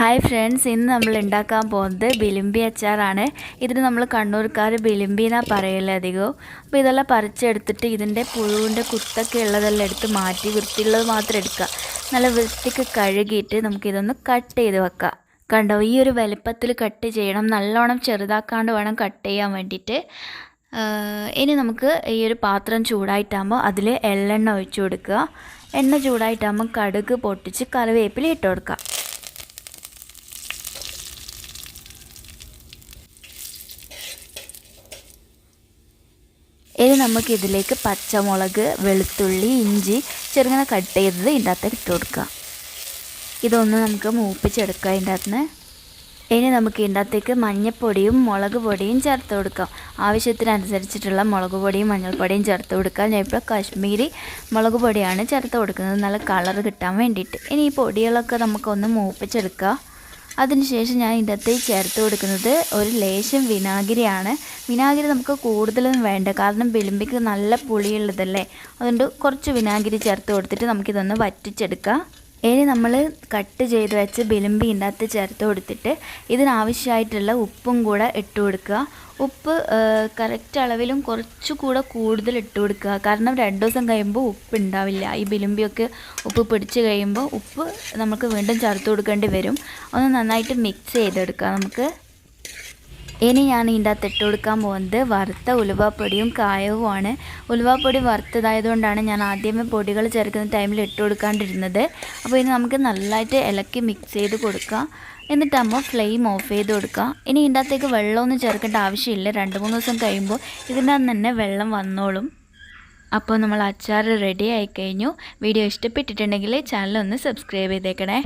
Hi friends ഇന്ന് നമ്മൾ ഉണ്ടാക്കാൻ പോകുന്നത് ബിലിമ്പി അച്ചാറാണ്. ഇതിന് നമ്മൾ കണ്ണൂർക്കാർ ബിലിമ്പി എന്നാണ് പറയല്ലേ അധികവും. അപ്പോൾ ഇതെല്ലാം പറിച്ചെടുത്തിട്ട് ഇതിന്റെ പുഴുവിന്റെ കുത്തൊക്കെ ഉള്ളതെല്ലാം എടുത്ത് മാറ്റി വൃത്തിയുള്ളത് മാത്രം എടുക്കുക. നല്ല വൃത്തിക്ക് കഴുകിയിട്ട് നമുക്കിതൊന്ന് കട്ട് ചെയ്ത് വെക്കാം. കണ്ടോ ഈ ഒരു വലുപ്പത്തിൽ കട്ട് ചെയ്യണം. നല്ലോണം ചെറുതാക്കാണ്ട് വേണം കട്ട് ചെയ്യാൻ വേണ്ടിയിട്ട്. ഇനി നമുക്ക് ഈ ഒരു പാത്രം ചൂടായിട്ടാകുമ്പോൾ അതിൽ എള്ളെണ്ണ ഒഴിച്ചു കൊടുക്കുക. എണ്ണ ചൂടായിട്ടാകുമ്പോൾ കടുക് പൊട്ടിച്ച് കറിവേപ്പില ഇട്ട് കൊടുക്കുക. ഇനി നമുക്ക് ഇതിലേക്ക് പച്ചമുളക് വെളുത്തുള്ളി ഇഞ്ചി ചെറുങ്ങനെ കട്ട് ചെയ്തത് ഇതിന്റെ അകത്ത് ഇട്ട് കൊടുക്കുക. ഇതൊന്ന് നമുക്ക് മൂപ്പിച്ചെടുക്കാം ഇതിന്റെ അകത്തുനിന്ന് ഇനി നമുക്ക് ഇതിന്റെ അകത്തേക്ക് മഞ്ഞൾപ്പൊടിയും മുളക് പൊടിയും ചേർത്ത് കൊടുക്കാം. ആവശ്യത്തിനനുസരിച്ചിട്ടുള്ള മുളക് പൊടിയും മഞ്ഞൾപ്പൊടിയും ചേർത്ത് കൊടുക്കാം ഞാൻ ഇപ്പോൾ കാശ്മീരി മുളക് പൊടിയാണ് ചേർത്ത് കൊടുക്കുന്നത്. നല്ല കളർ കിട്ടാൻ വേണ്ടിയിട്ട്. ഇനി ഈ പൊടികളൊക്കെ നമുക്കൊന്ന് മൂപ്പിച്ചെടുക്കാം അതിനുശേഷം ഞാൻ ഇതത്തേ ചേർത്ത് കൊടുക്കുന്നത് ഒരു ലേശം വിനാഗിരിയാണ്. വിനാഗിരി നമുക്ക് കൂടുതലൊന്നും വേണ്ട. കാരണം വിളിമ്പിക്ക് നല്ല പുളിയുള്ളതല്ലേ? അതുകൊണ്ട് കുറച്ച് വിനാഗിരി ചേർത്ത് കൊടുത്തിട്ട് നമുക്കിതൊന്ന് വറ്റിച്ചെടുക്കാം. ഇനി നമ്മൾ കട്ട് ചെയ്ത് വെച്ച് ബിലിമ്പി ഇതിനകത്ത് ചേർത്ത് കൊടുത്തിട്ട് ഇതിനാവശ്യമായിട്ടുള്ള ഉപ്പും കൂടെ ഇട്ട് കൊടുക്കുക. ഉപ്പ് കറക്റ്റ് അളവിലും കുറച്ചുകൂടെ കൂടുതൽ ഇട്ട് കൊടുക്കുക. കാരണം രണ്ട് ദിവസം കഴിയുമ്പോൾ ഉപ്പ് ഉണ്ടാവില്ല. ഈ ബിലിമ്പിയൊക്കെ ഉപ്പ് പിടിച്ച് കഴിയുമ്പോൾ ഉപ്പ് നമുക്ക് വീണ്ടും ചേർത്ത് കൊടുക്കേണ്ടി വരും. ഒന്ന് നന്നായിട്ട് മിക്സ് ചെയ്തെടുക്കുക. നമുക്ക് ഇനി ഞാൻ ഇതിന്റെ അകത്ത് ഇട്ട് കൊടുക്കാൻ പോകുന്നത് വറുത്ത ഉലുവാപ്പൊടിയും കായവുമാണ്. ഉലുവാപ്പൊടി വറുത്തതായതുകൊണ്ടാണ് ഞാൻ ആദ്യമേ പൊടികൾ ചേർക്കുന്ന ടൈമിൽ ഇട്ട് കൊടുക്കാണ്ടിരുന്നത്. അപ്പോൾ ഇനി നമുക്ക് നല്ലതായിട്ട് ഇലക്കി മിക്സ് ചെയ്ത് കൊടുക്കാം. എന്നിട്ടാകുമ്പോൾ ഫ്ലെയിം ഓഫ് ചെയ്ത് കൊടുക്കുക ഇനി ഇതിന്റെ അകത്തേക്ക് വെള്ളമൊന്നും ചേർക്കേണ്ട ആവശ്യമില്ല. രണ്ട് മൂന്ന് ദിവസം കഴിയുമ്പോൾ ഇതിന്റെ തന്നെ വെള്ളം വന്നോളും. അപ്പോൾ നമ്മൾ അച്ചാർ റെഡി ആയിക്കഴിഞ്ഞു വീഡിയോ ഇഷ്ടപ്പെട്ടിട്ടുണ്ടെങ്കിൽ ചാനൽ ഒന്ന് സബ്സ്ക്രൈബ് ചെയ്തേക്കണേ.